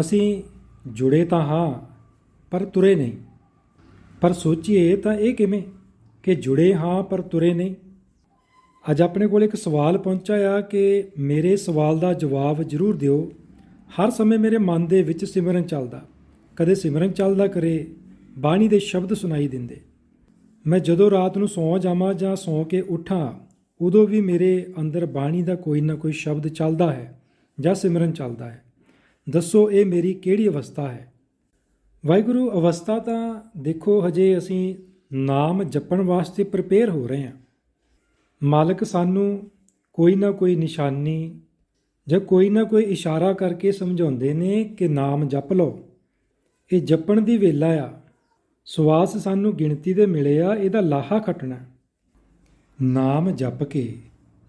ਅਸੀਂ ਜੁੜੇ ਤਾਂ ਹਾਂ, ਪਰ ਤੁਰੇ ਨਹੀਂ। ਪਰ ਸੋਚੀਏ ਤਾਂ ਇਹ ਕਿਵੇਂ ਕਿ ਜੁੜੇ ਹਾਂ, ਪਰ ਤੁਰੇ ਨਹੀਂ। ਅੱਜ ਆਪਣੇ ਕੋਲ ਇੱਕ ਸਵਾਲ ਪਹੁੰਚਿਆ ਆ ਕਿ ਮੇਰੇ ਸਵਾਲ ਦਾ ਜਵਾਬ ਜ਼ਰੂਰ ਦਿਓ। ਹਰ ਸਮੇਂ ਮੇਰੇ ਮਨ ਦੇ ਵਿੱਚ ਸਿਮਰਨ ਚੱਲਦਾ। ਕਦੇ ਸਿਮਰਨ ਚੱਲਦਾ ਕਰੇ ਬਾਣੀ ਦੇ ਸ਼ਬਦ ਸੁਣਾਈ ਦਿੰਦੇ। ਮੈਂ ਜਦੋਂ ਰਾਤ ਨੂੰ ਸੌਂ ਜਾਵਾਂ ਜਾਂ ਸੌਂ ਕੇ ਉੱਠਾਂ, ਉਦੋਂ ਵੀ ਮੇਰੇ ਅੰਦਰ ਬਾਣੀ ਦਾ ਕੋਈ ਨਾ ਕੋਈ ਸ਼ਬਦ ਚੱਲਦਾ ਹੈ ਜਾਂ ਸਿਮਰਨ ਚੱਲਦਾ ਹੈ। ਦੱਸੋ ਇਹ ਮੇਰੀ ਕਿਹੜੀ ਅਵਸਥਾ ਹੈ? ਵਾਹਿਗੁਰੂ, ਅਵਸਥਾ ਤਾਂ ਦੇਖੋ ਹਜੇ ਅਸੀਂ ਨਾਮ ਜਪਣ ਵਾਸਤੇ ਪ੍ਰਪੇਅਰ ਹੋ ਰਹੇ ਹਾਂ। ਮਾਲਕ ਸਾਨੂੰ ਕੋਈ ਨਾ ਕੋਈ ਨਿਸ਼ਾਨੀ ਜਾਂ ਕੋਈ ਨਾ ਕੋਈ ਇਸ਼ਾਰਾ ਕਰਕੇ ਸਮਝਾਉਂਦੇ ਨੇ ਕਿ ਨਾਮ ਜਪ ਲਓ। ਇਹ ਜਪਣ ਦੀ ਵੇਲਾ ਆ। ਸਵਾਸ ਸਾਨੂੰ ਗਿਣਤੀ ਦੇ ਮਿਲੇ ਆ, ਇਹਦਾ ਲਾਹਾ ਖੱਟਣਾ। ਨਾਮ ਜਪ ਕੇ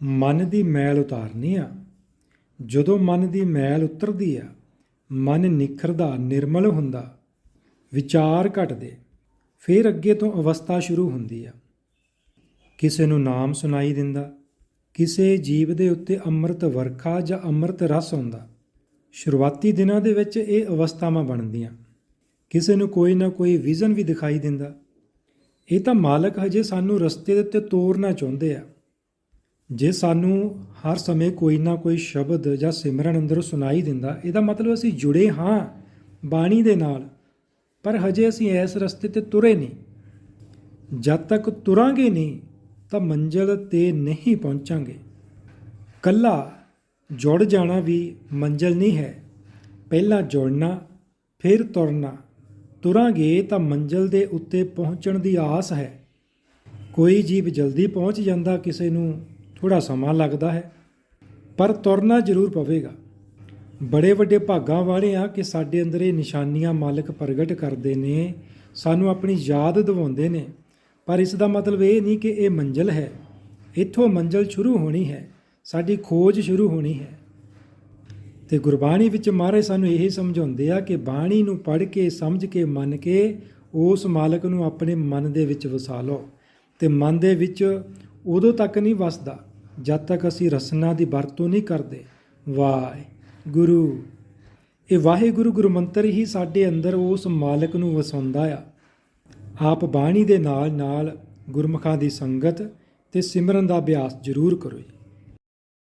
ਮਨ ਦੀ ਮੈਲ ਉਤਾਰਨੀ ਆ। ਜਦੋਂ ਮਨ ਦੀ ਮੈਲ ਉਤਰਦੀ ਆ ਮਨ ਨਿਖਰਦਾ, ਨਿਰਮਲ ਹੁੰਦਾ, ਵਿਚਾਰ ਘਟਦੇ, ਫਿਰ ਅੱਗੇ ਤੋਂ ਅਵਸਥਾ ਸ਼ੁਰੂ ਹੁੰਦੀ ਆ। ਕਿਸੇ ਨੂੰ ਨਾਮ ਸੁਣਾਈ ਦਿੰਦਾ, ਕਿਸੇ ਜੀਵ ਦੇ ਉੱਤੇ ਅੰਮ੍ਰਿਤ ਵਰਖਾ ਜਾਂ ਅੰਮ੍ਰਿਤ ਰਸ ਹੁੰਦਾ ਸ਼ੁਰੂਆਤੀ ਦਿਨਾਂ ਦੇ ਵਿੱਚ ਇਹ ਅਵਸਥਾਵਾਂ ਬਣਦੀਆਂ। ਕਿਸੇ ਨੂੰ ਕੋਈ ਨਾ ਕੋਈ ਵਿਜ਼ਨ ਵੀ ਦਿਖਾਈ ਦਿੰਦਾ। ਇਹ ਤਾਂ ਮਾਲਕ ਹਜੇ ਸਾਨੂੰ ਰਸਤੇ ਦੇ ਉੱਤੇ ਤੋਰਨਾ ਚਾਹੁੰਦੇ ਆ। ਜੇ ਸਾਨੂੰ ਹਰ ਸਮੇਂ ਕੋਈ ਨਾ ਕੋਈ ਸ਼ਬਦ ਜਾਂ ਸਿਮਰਨ ਅੰਦਰੋਂ ਸੁਣਾਈ ਦਿੰਦਾ, ਇਹਦਾ ਮਤਲਬ ਅਸੀਂ ਜੁੜੇ ਹਾਂ ਬਾਣੀ ਦੇ ਨਾਲ। ਪਰ ਹਜੇ ਅਸੀਂ ਇਸ ਰਸਤੇ ਤੇ ਤੁਰੇ ਨਹੀਂ। ਜਦ ਤੱਕ ਤੁਰਾਂਗੇ ਨਹੀਂ, ਤਾਂ ਮੰਜ਼ਲ ਤੇ ਨਹੀਂ ਪਹੁੰਚਾਂਗੇ। ਕੱਲਾ ਜੁੜ ਜਾਣਾ ਵੀ ਮੰਜ਼ਲ ਨਹੀਂ ਹੈ। ਪਹਿਲਾਂ ਜੁੜਨਾ, ਫਿਰ ਤੁਰਨਾ। ਤੁਰਾਂਗੇ ਤਾਂ ਮੰਜ਼ਲ ਦੇ ਉੱਤੇ ਪਹੁੰਚਣ ਦੀ ਆਸ ਹੈ। ਕੋਈ ਜੀਵ ਜਲਦੀ ਪਹੁੰਚ ਜਾਂਦਾ ਕਿਸੇ ਨੂੰ ਥੋੜਾ ਸਮਾਂ ਲੱਗਦਾ ਹੈ, ਪਰ ਤੁਰਨਾ ਜ਼ਰੂਰ ਪਵੇਗਾ। ਬੜੇ ਵੱਡੇ ਭਾਗਾਂ ਵਾਲੇ ਆ ਕਿ ਸਾਡੇ ਅੰਦਰ ਇਹ ਨਿਸ਼ਾਨੀਆਂ ਮਾਲਕ ਪ੍ਰਗਟ ਕਰਦੇ ਨੇ, ਸਾਨੂੰ ਆਪਣੀ ਯਾਦ ਦਿਵਾਉਂਦੇ ਨੇ। ਪਰ ਇਸ ਦਾ ਮਤਲਬ ਇਹ ਨਹੀਂ ਕਿ ਇਹ ਮੰਜ਼ਲ ਹੈ। ਇੱਥੋਂ ਮੰਜ਼ਲ ਸ਼ੁਰੂ ਹੋਣੀ ਹੈ, ਸਾਡੀ ਖੋਜ ਸ਼ੁਰੂ ਹੋਣੀ ਹੈ। ਤੇ ਗੁਰਬਾਣੀ ਵਿੱਚ ਮਹਾਰਾਜ ਸਾਨੂੰ ਇਹ ਸਮਝਾਉਂਦੇ ਆ ਕਿ ਬਾਣੀ ਨੂੰ ਪੜ੍ਹ ਕੇ, ਸਮਝ ਕੇ, ਮੰਨ ਕੇ ਉਸ ਮਾਲਕ ਨੂੰ ਆਪਣੇ ਮਨ ਦੇ ਵਿੱਚ ਵਸਾ ਲਓ। ਤੇ ਮਨ ਦੇ ਵਿੱਚ ਉਦੋਂ ਤੱਕ ਨਹੀਂ ਵਸਦਾ ਜਦ ਤੱਕ ਅਸੀਂ ਰਸਨਾ ਦੀ ਵਰਤੋਂ ਨਹੀਂ ਕਰਦੇ ਵਾਹਿਗੁਰੂ ਇਹ ਵਾਹਿਗੁਰੂ ਗੁਰੂ ਮੰਤਰ ਹੀ ਸਾਡੇ ਅੰਦਰ ਉਸ ਮਾਲਕ ਨੂੰ ਵਸਾਉਂਦਾ ਆ। ਆਪ ਬਾਣੀ ਦੇ ਨਾਲ ਨਾਲ ਗੁਰਮੁਖਾਂ ਦੀ ਸੰਗਤ ਤੇ ਸਿਮਰਨ ਦਾ ਅਭਿਆਸ ਜ਼ਰੂਰ ਕਰੋ। ਜੀ